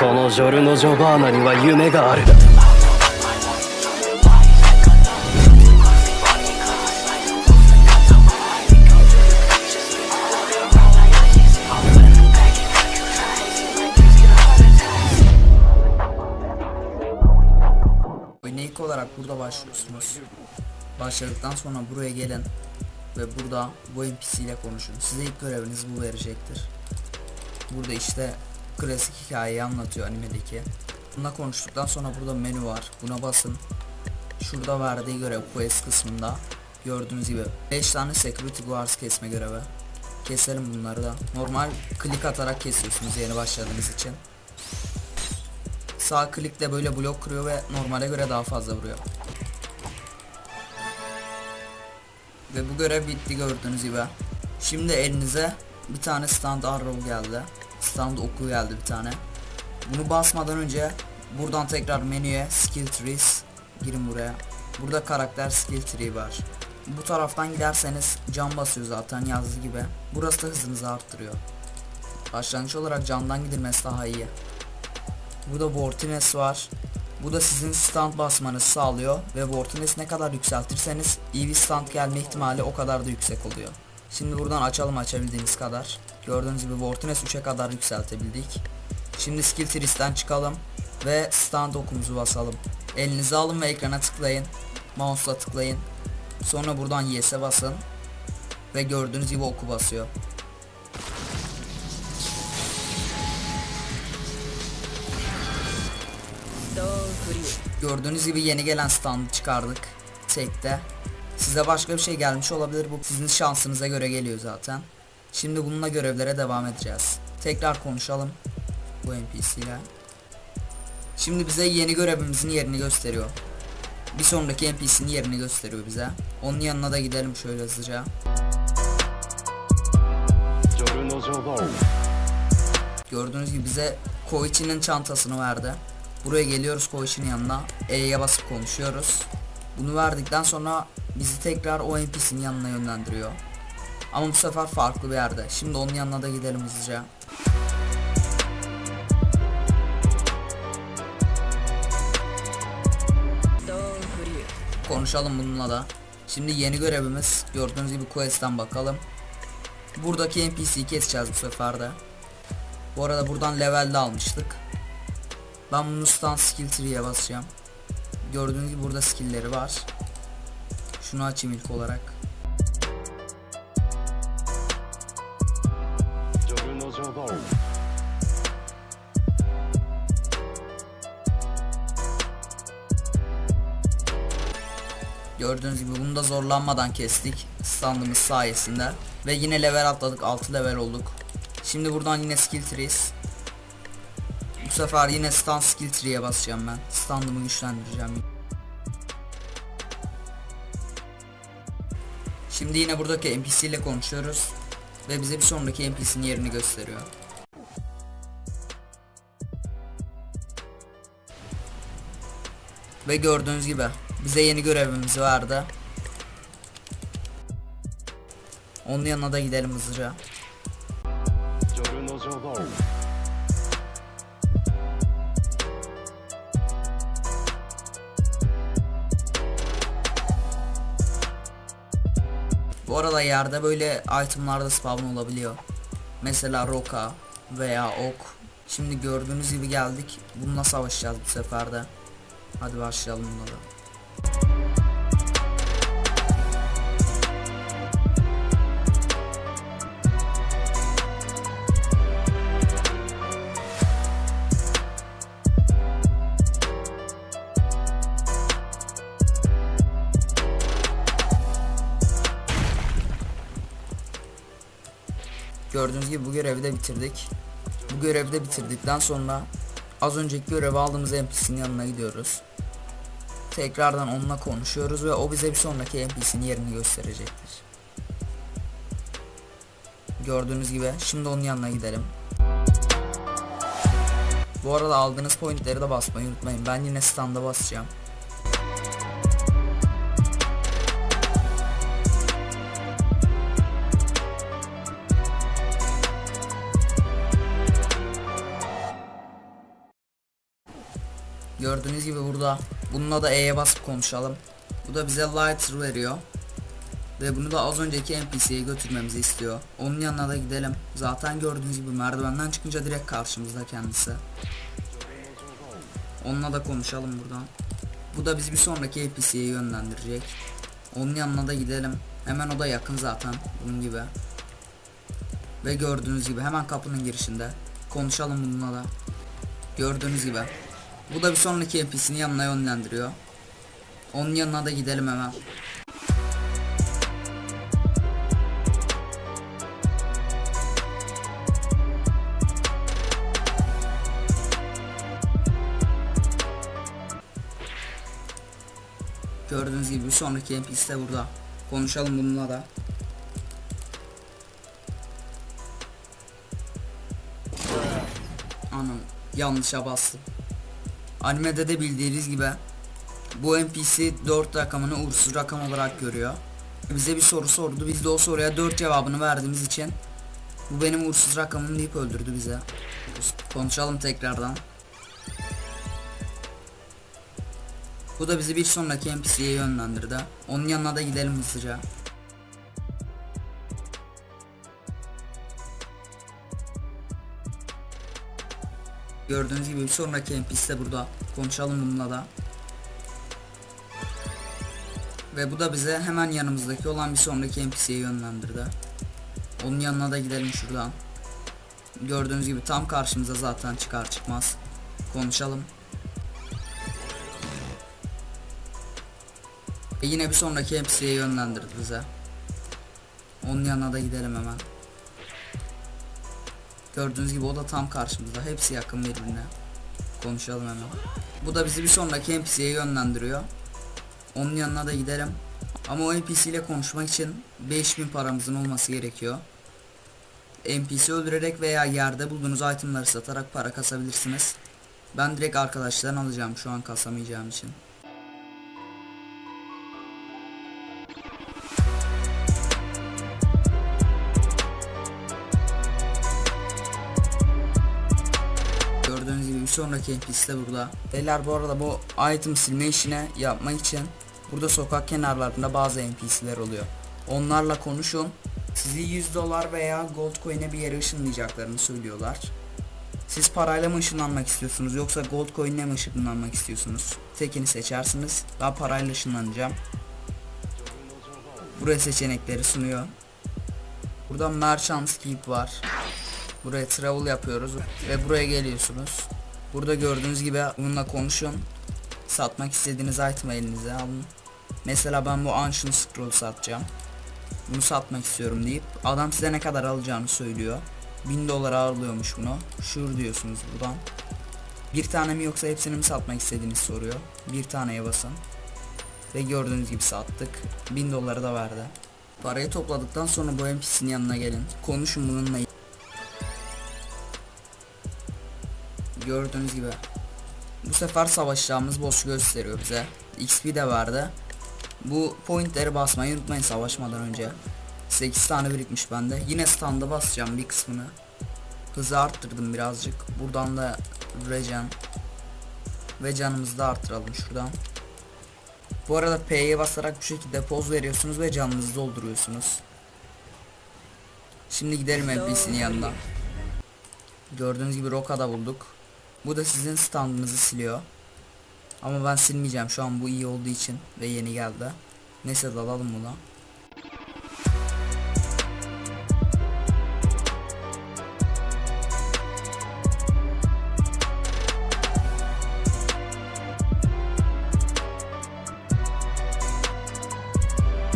このジョルノ・ジョバーナには夢がある Oyuna ilk olarak burada başlıyorsunuz. Başladıktan sonra buraya gelin ve burada bu NPC ile konuşun. Size ilk göreviniz bu verecektir. Burada işte klasik hikayeyi anlatıyor animedeki. Bununla konuştuktan sonra burada menü var. Buna basın. Şurada verdiği görev quest kısmında gördüğünüz gibi 5 tane security guards kesme görevi. Keselim bunları da. Normal klik atarak kesiyorsunuz yeni başladığınız için. Sağ klikle böyle blok kırıyor ve normale göre daha fazla vuruyor. Ve bu görev bitti gördüğünüz gibi. Şimdi elinize bir tane stand arrow geldi. Stand oku geldi bir tane. Bunu basmadan önce buradan tekrar menüye skill trees girin buraya. Burada karakter skill tree var. Bu taraftan giderseniz can basıyor zaten yazdığı gibi. Burası da hızınızı arttırıyor. Başlangıç olarak candan gidilmesi daha iyi. Burada Vortines var. Bu da sizin stand basmanızı sağlıyor ve Vortines ne kadar yükseltirseniz EV stand gelme ihtimali o kadar da yüksek oluyor. Şimdi buradan açalım açabildiğimiz kadar. Gördüğünüz gibi Vortines 3'e kadar yükseltebildik. Şimdi skill tree'den çıkalım ve stand okumuzu basalım. Elinizi alın ve ekrana tıklayın. Mouse'la tıklayın. Sonra buradan yes'e basın. Ve gördüğünüz gibi oku basıyor. Gördüğünüz gibi yeni gelen standı çıkardık. Tekte. Size başka bir şey gelmiş olabilir. Bu sizin şansınıza göre geliyor zaten. Şimdi bununla görevlere devam edeceğiz. Tekrar konuşalım bu NPC ile. Şimdi bize yeni görevimizin yerini gösteriyor. Bir sonraki NPC'nin yerini gösteriyor bize. Onun yanına da gidelim şöyle hızlıca. Gördüğünüz gibi bize Koichi'nin çantasını verdi. Buraya geliyoruz Koichi'nin yanına. E'ye basıp konuşuyoruz. Bunu verdikten sonra bizi tekrar o NPC'nin yanına yönlendiriyor. Ama bu sefer farklı bir yerde. Şimdi onun yanına da gidelim hızlıca. Konuşalım bununla da. Şimdi yeni görevimiz gördüğünüz gibi quest'ten bakalım. Buradaki NPC'yi keseceğiz bu sefer de. Bu arada buradan levelde almıştık. Ben bunu stand skill tree'ye basacağım. Gördüğünüz gibi burada skill'leri var. Şunu açayım ilk olarak. go. Gördüğünüz gibi bunu da zorlanmadan kestik standımız sayesinde. Ve yine level atladık 6 level olduk. Şimdi buradan yine skill trees. Bu sefer yine stand skill tree'ye basacağım ben. Standımı güçlendireceğim. Şimdi yine buradaki NPC ile konuşuyoruz. Ve bize bir sonraki NPC'nin yerini gösteriyor. Ve gördüğünüz gibi bize yeni görevimiz vardı. Onun yanına da gidelim hızlıca. Arada yerde böyle itemlarda spawn olabiliyor. Mesela roka veya ok. Şimdi gördüğünüz gibi geldik. Bununla savaşacağız bu sefer de. Hadi başlayalım buna Gördüğünüz gibi bu görevi de bitirdik. Bu görevi de bitirdikten sonra az önceki görevi aldığımız NPC'nin yanına gidiyoruz. Tekrardan onunla konuşuyoruz ve o bize bir sonraki NPC'nin yerini gösterecektir. Gördüğünüz gibi şimdi onun yanına gidelim. Bu arada aldığınız pointleri de basmayı unutmayın. Ben yine standa basacağım. Gördüğünüz gibi burada bununla da E'ye basıp konuşalım. Bu da bize lighter veriyor. Ve bunu da az önceki NPC'ye götürmemizi istiyor. Onun yanına da gidelim. Zaten gördüğünüz gibi merdivenden çıkınca direkt karşımızda kendisi. Onunla da konuşalım buradan. Bu da bizi bir sonraki NPC'ye yönlendirecek. Onun yanına da gidelim. Hemen o da yakın zaten bunun gibi. Ve gördüğünüz gibi hemen kapının girişinde. Konuşalım bununla da. Gördüğünüz gibi. Bu da bir sonraki NPC'nin yanına yönlendiriyor. Onun yanına da gidelim hemen. Gördüğünüz gibi bir sonraki NPC de burada. Konuşalım bununla da. Anam yanlışa bastım. Animede de bildiğiniz gibi bu NPC 4 rakamını uğursuz rakam olarak görüyor. Bize bir soru sordu. Biz de o soruya 4 cevabını verdiğimiz için bu benim uğursuz rakamım deyip öldürdü bize. Konuşalım tekrardan. Bu da bizi bir sonraki NPC'ye yönlendirdi. Onun yanına da gidelim hızlıca. Gördüğünüz gibi bir sonraki NPC de burada. Konuşalım bununla da. Ve bu da bize hemen yanımızdaki olan bir sonraki NPC'ye yönlendirdi. Onun yanına da gidelim şuradan. Gördüğünüz gibi tam karşımıza zaten çıkar çıkmaz. Konuşalım. Ve yine bir sonraki NPC'ye yönlendirdi bize. Onun yanına da gidelim hemen. Gördüğünüz gibi o da tam karşımızda. Hepsi yakın birbirine. Konuşalım hemen. Bu da bizi bir sonraki NPC'ye yönlendiriyor. Onun yanına da gidelim. Ama o NPC ile konuşmak için 5000 paramızın olması gerekiyor. NPC öldürerek veya yerde bulduğunuz itemları satarak para kasabilirsiniz. Ben direkt arkadaşlardan alacağım şu an kasamayacağım için. Sonraki de burada. Beyler bu arada bu item silme işine yapmak için burada sokak kenarlarında bazı NPC'ler oluyor. Onlarla konuşun. Sizi 100 dolar veya gold coin'e bir yere ışınlayacaklarını söylüyorlar. Siz parayla mı ışınlanmak istiyorsunuz yoksa gold coin'le mi ışınlanmak istiyorsunuz? Tekini seçersiniz. Ben parayla ışınlanacağım. Buraya seçenekleri sunuyor. Burada merchant keep var. Buraya travel yapıyoruz ve buraya geliyorsunuz. Burada gördüğünüz gibi bununla konuşun. Satmak istediğiniz item'ı elinize alın. Mesela ben bu Ancient Scroll satacağım. Bunu satmak istiyorum deyip adam size ne kadar alacağını söylüyor. 1000 dolara alıyormuş bunu. Şur diyorsunuz buradan. Bir tane mi yoksa hepsini mi satmak istediğiniz soruyor. Bir taneye basın. Ve gördüğünüz gibi sattık. 1000 doları da verdi. Parayı topladıktan sonra bu NPC'nin yanına gelin. Konuşun bununla. Gördüğünüz gibi. Bu sefer savaşacağımız boss gösteriyor bize. XP de verdi. Bu pointleri basmayı unutmayın savaşmadan önce. 8 tane birikmiş bende. Yine standa basacağım bir kısmını. Hızı arttırdım birazcık. Buradan da regen ve canımızı da arttıralım şuradan. Bu arada P'ye basarak bu şekilde poz veriyorsunuz ve canınızı dolduruyorsunuz. Şimdi gidelim NPC'nin yanına. Gördüğünüz gibi Roka'da bulduk. Bu da sizin standınızı siliyor. Ama ben silmeyeceğim şu an bu iyi olduğu için ve yeni geldi. Neyse dalalım buna.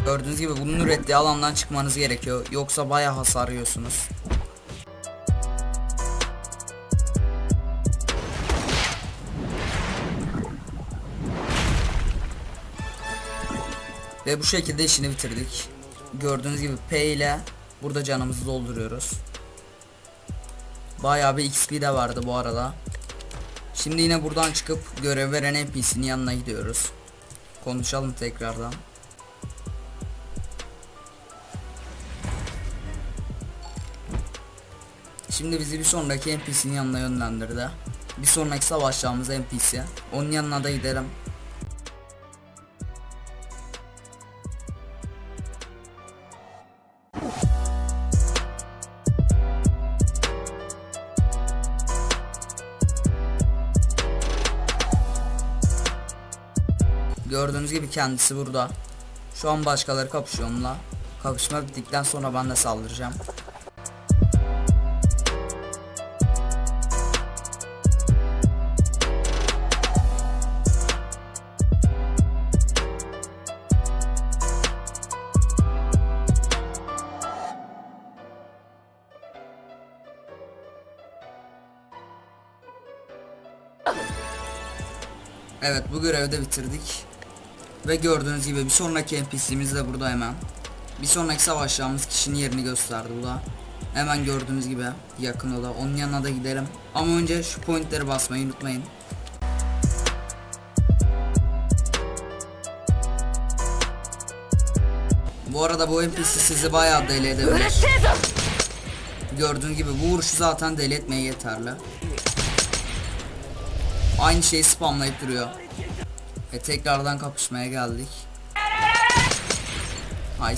Gördüğünüz gibi bunun ürettiği alandan çıkmanız gerekiyor. Yoksa baya hasar yiyorsunuz. Ve bu şekilde işini bitirdik. Gördüğünüz gibi P ile burada canımızı dolduruyoruz. Bayağı bir XP de vardı bu arada. Şimdi yine buradan çıkıp görev veren NPC'nin yanına gidiyoruz. Konuşalım tekrardan. Şimdi bizi bir sonraki NPC'nin yanına yönlendirdi. Bir sonraki savaşacağımız NPC. Onun yanına da gidelim. Gördüğünüz gibi kendisi burada. Şu an başkaları kapışıyor onunla. Kapışma bittikten sonra ben de saldıracağım. Evet bu görevi de bitirdik. Ve gördüğünüz gibi bir sonraki NPC'miz de burada hemen. Bir sonraki savaşacağımız kişinin yerini gösterdi bu da. Hemen gördüğünüz gibi yakın o da. Onun yanına da gidelim. Ama önce şu pointleri basmayı unutmayın. Bu arada bu NPC sizi bayağı deli edebilir. Gördüğünüz gibi bu vuruşu zaten deli etmeye yeterli. Aynı şeyi spamlayıp duruyor. Ve tekrardan kapışmaya geldik. Ay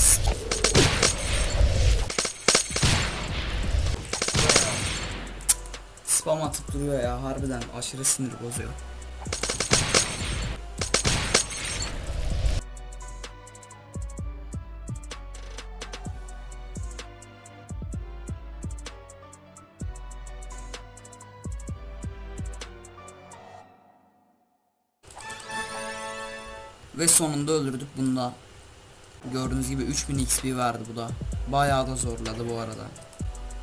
Spam atıp duruyor ya harbiden aşırı sinir bozuyor. Ve sonunda öldürdük bunu da. Gördüğünüz gibi 3000 XP verdi bu da. Bayağı da zorladı bu arada.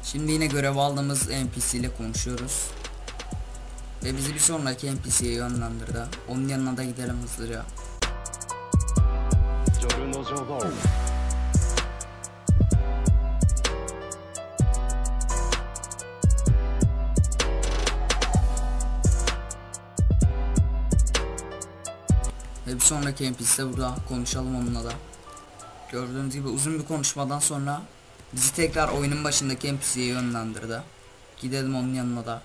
Şimdi yine görev aldığımız NPC ile konuşuyoruz. Ve bizi bir sonraki NPC'ye yönlendirdi. Onun yanına da gidelim hızlıca. Bir sonraki NPC de burada konuşalım onunla da. Gördüğünüz gibi uzun bir konuşmadan sonra bizi tekrar oyunun başındaki NPC'ye yönlendirdi. Gidelim onun yanına da.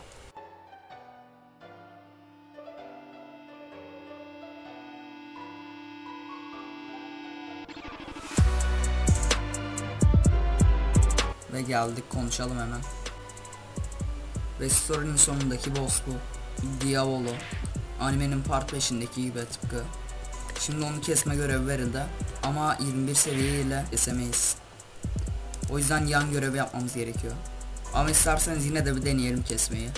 Ve geldik konuşalım hemen. Ve story'nin sonundaki boss bu. Diavolo. Animenin part 5'indeki gibi tıpkı. Şimdi onu kesme görevi verildi ama 21 seviye ile kesemeyiz. O yüzden yan görevi yapmamız gerekiyor. Ama isterseniz yine de bir deneyelim kesmeyi.